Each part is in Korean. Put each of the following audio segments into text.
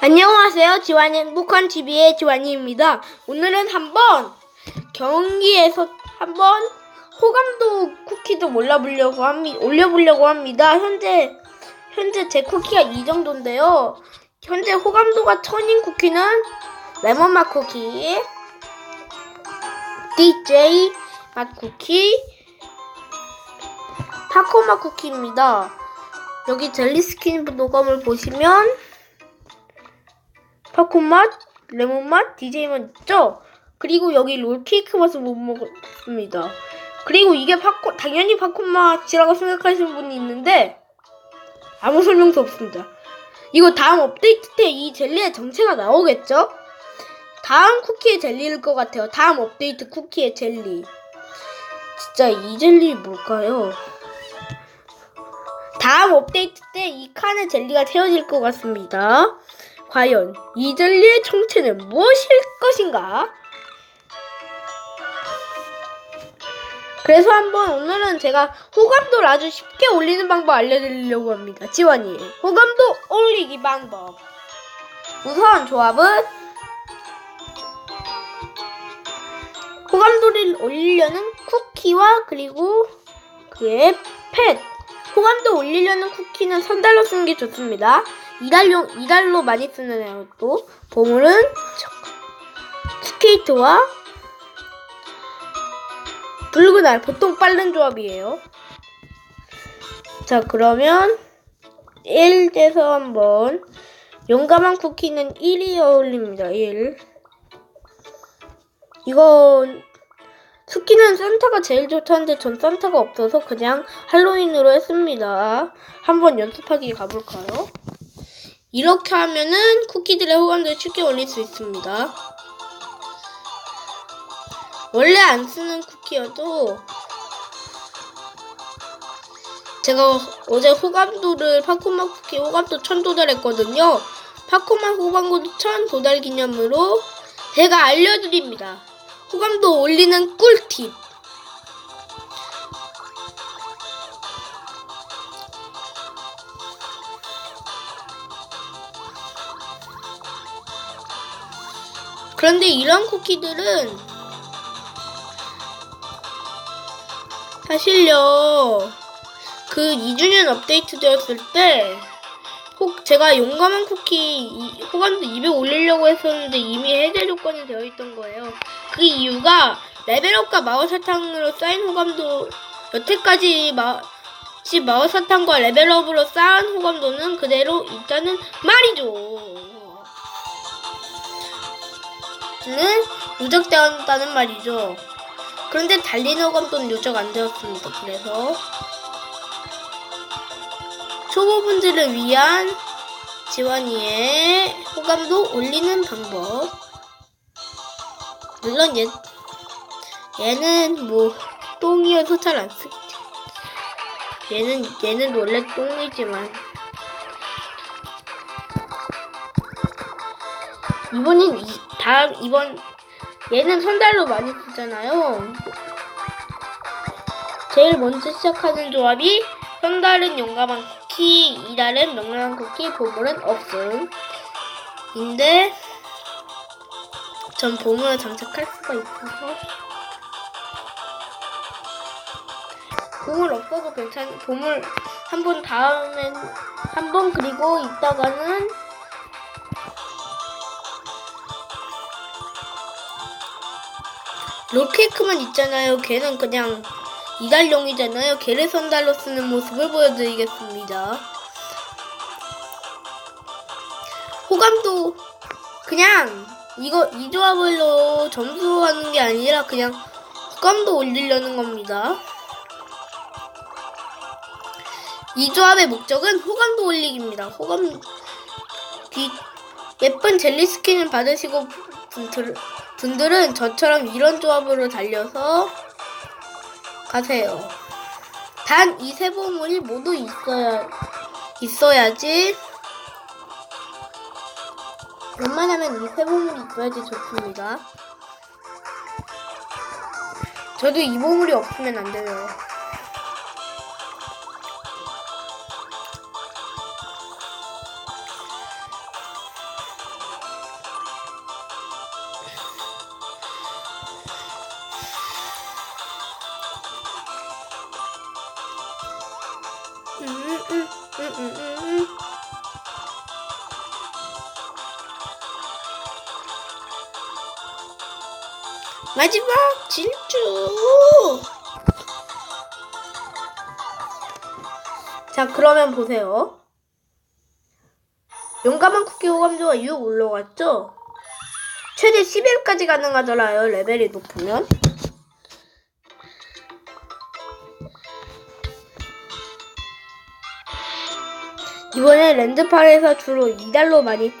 안녕하세요. 지환이 행복한 TV의 지환이입니다. 오늘은 한번 경기에서 한번 호감도 쿠키도 올려보려고 합니 올려보려고 합니다. 현재 현재 제 쿠키가 이 정도인데요. 현재 호감도가 천인 쿠키는 레몬 맛 쿠키, DJ 맛 쿠키, 타코 맛 쿠키입니다. 여기 젤리 스킨 녹음을 보시면 팝콘 맛, 레몬 맛, DJ 맛 있죠? 그리고 여기 롤케이크 맛을 못 먹었습니다. 그리고 이게 팝콘, 당연히 팝콘 맛이라고 생각하시는 분이 있는데 아무 설명도 없습니다. 이거 다음 업데이트 때 이 젤리의 정체가 나오겠죠? 다음 쿠키의 젤리일 것 같아요. 다음 업데이트 쿠키의 젤리. 진짜 이 젤리 뭘까요? 다음 업데이트 때 이 칸의 젤리가 채워질 것 같습니다. 과연 이 젤리의 정체는 무엇일 것인가? 그래서 한번 오늘은 제가 호감도를 아주 쉽게 올리는 방법 알려드리려고 합니다. 지원이 호감도 올리기 방법. 우선 조합은 호감도를 올리려는 쿠키와 그리고 그의 펫. 호감도 올리려는 쿠키는 선달로 쓰는 게 좋습니다. 이달용 이달로 많이 쓰는 애도 보물은 스케이트와 붉은 알 보통 빠른 조합이에요. 자 그러면 1에서 한번 용감한 쿠키는 1이 어울립니다. 1 이건 스키는 산타가 제일 좋다는데 전 산타가 없어서 그냥 할로윈으로 했습니다. 한번 연습하기 가볼까요? 이렇게 하면은 쿠키들의 호감도를 쉽게 올릴 수 있습니다. 원래 안 쓰는 쿠키여도 제가 어제 호감도를 파코마 쿠키 호감도 천 도달했거든요. 파코마 호감도 천 도달 기념으로 제가 알려드립니다. 호감도 올리는 꿀팁. 그런데 이런 쿠키들은 사실요 그 2주년 업데이트 되었을 때 혹 제가 용감한 쿠키 이- 호감도 200 올리려고 했었는데 이미 해제 조건이 되어 있던 거예요. 그 이유가 레벨업과 마법사탕으로 쌓인 호감도 여태까지 마, 지 마법사탕과 레벨업으로 쌓은 호감도는 그대로 있다는 말이죠. 는 누적되었다는 말이죠. 그런데 호감도는 누적 안 되었습니다. 그래서 초보분들을 위한 지원이의 호감도 올리는 방법. 물론 얘, 얘는 뭐 똥이어서 잘 안 쓰겠죠. 얘는 얘는 원래 똥이지만 이번엔 이, 다음 이번 얘는 선달로 많이 쓰잖아요. 제일 먼저 시작하는 조합이 선달은 용감한 쿠키, 이달은 명랑한 쿠키, 보물은 없음. 인데 전 보물을 장착할 수가 있어서 보물 없어도 괜찮. 보물 한 번 다음엔 한 번 그리고 있다가는 롤케이크만 있잖아요. 걔는 그냥 이달용이잖아요. 걔를 선달로 쓰는 모습을 보여드리겠습니다. 호감도 그냥 이거 이 조합으로 점수하는 게 아니라 그냥 호감도 올리려는 겁니다. 이 조합의 목적은 호감도 올리기입니다. 호감 귀- 예쁜 젤리 스킨을 받으시고 분들, 분들은 저처럼 이런 조합으로 달려서 가세요. 단 이 세 보물이 모두 있어야 있어야지. 웬만하면 이 세 보물이 있어야지 좋습니다. 저도 이 보물이 없으면 안 돼요. 마지막 질주. 자, 그러면 보세요. 용감한 쿠키 호감도가 6 올라갔죠? 최대 11까지 가능하더라요, 레벨이 높으면. 이번에 랜드팔에서 주로 2달러 많이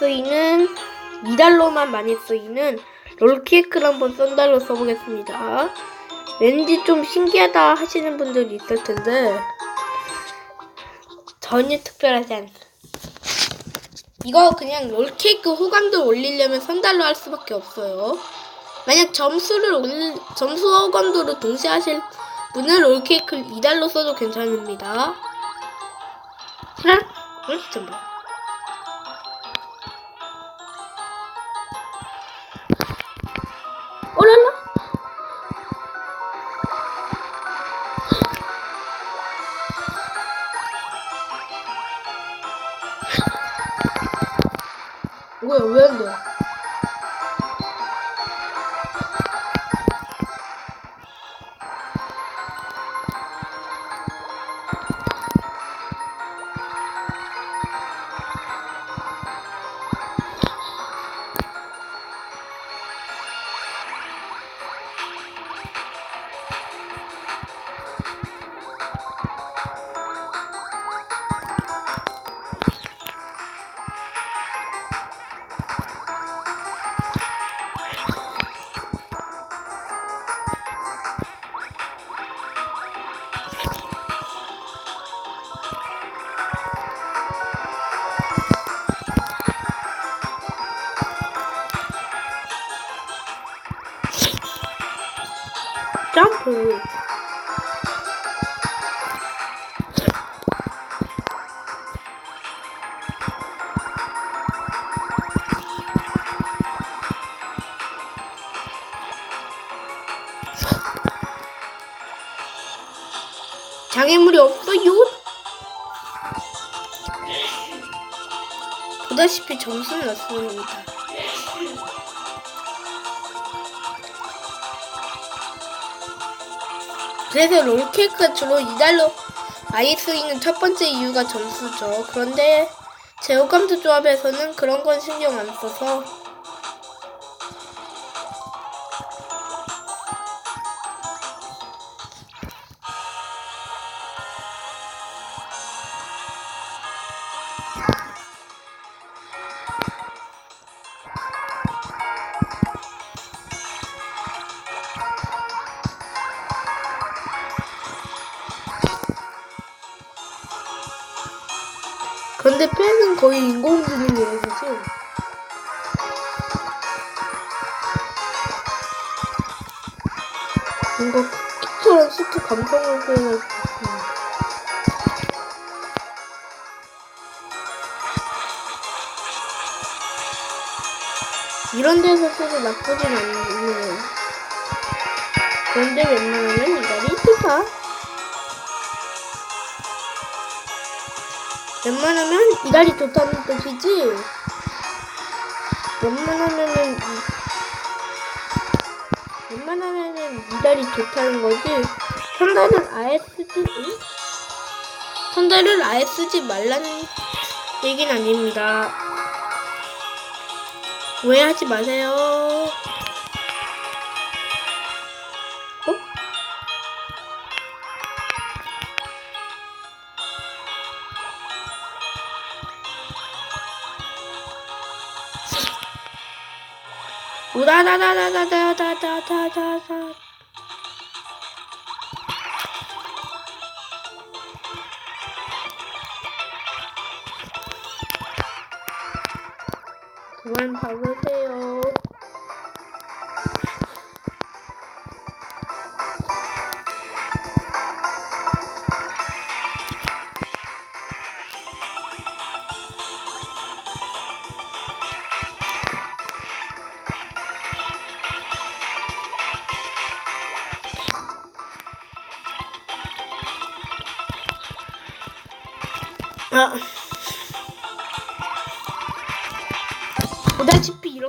쓰이는 2달러만 많이 쓰이는 롤케이크를 한번 썬달로 써보겠습니다. 왠지 좀 신기하다 하시는 분들이 있을 텐데 전혀 특별하지 않습니다. 이거 그냥 롤케이크 호감도 올리려면 선달로 할 수밖에 없어요. 만약 점수를 올리, 점수와 호감도를 동시에 하실 분은 롤케이크를 2달러 써도 괜찮습니다. 하나, 둘, 셋. 오 뭐야, 왜 안 돼? 점프. 장애물이 없어요. 보다시피 점수는 낮습니다. 그래서 롤케이크가 주로 2달러 많이 쓰이는 첫 번째 이유가 점수죠. 그런데 제호감도 조합에서는 그런 건 신경 안 써서 이런 데서 써도 나쁘진 않네요. 그런데 웬만하면 이달이 좋다. 웬만하면 이달이 좋다는 뜻이지. 웬만하면은 이- 웬만하면은 이달이 좋다는 거지. 선달을 아예 쓰지, 응? 선달을 아예 쓰지 말라는 얘기는 아닙니다. 오해하지 마세요. 어? 우다다다다다다다다다. run Pablo Teo. Yeah. Uh.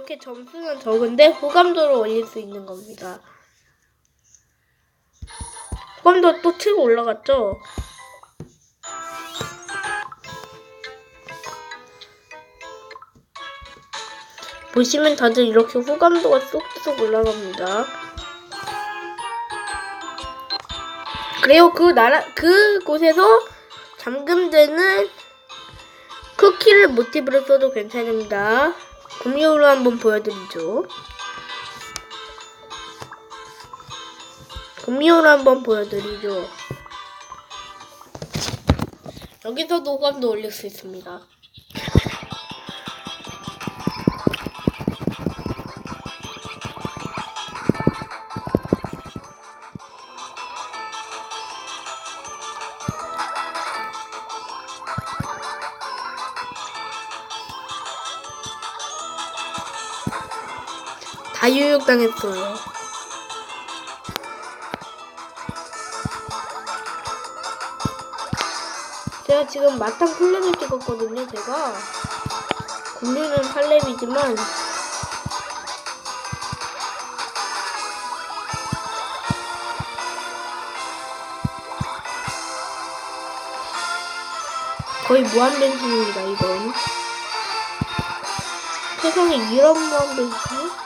이렇게 점수는 적은데 호감도를 올릴 수 있는 겁니다. 호감도 또 치고 올라갔죠? 보시면 다들 이렇게 호감도가 쏙쏙 올라갑니다. 그리고 그 나라 그 곳에서 잠금되는 쿠키를 모티브로 써도 괜찮습니다. 금요일로 한번 보여드리죠. 금요일로 한번 보여드리죠. 여기서도 호감도 올릴 수 있습니다. 당했어요. 제가 지금 마탕 플랩을 찍었거든요, 제가. 공유는 8렙이지만, 거의 무한변신입니다, 이건. 세상에 이런 무한변신? 타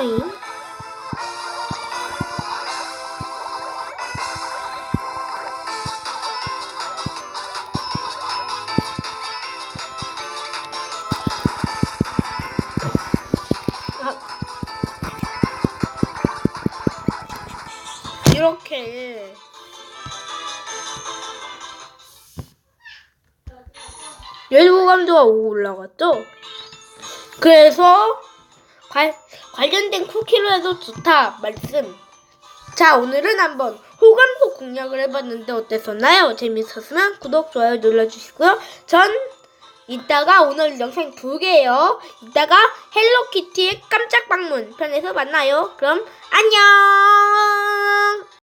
타임 이렇게. 열고감도가 올라갔죠? 그래서 관, 관련된 쿠키로 해도 좋다 말씀. 자 오늘은 한번 호감도 공략을 해봤는데 어땠었나요? 재밌었으면 구독, 좋아요 눌러주시고요. 전 이따가 오늘 영상 두 개예요. 이따가 헬로키티의 깜짝 방문 편에서 만나요. 그럼 안녕.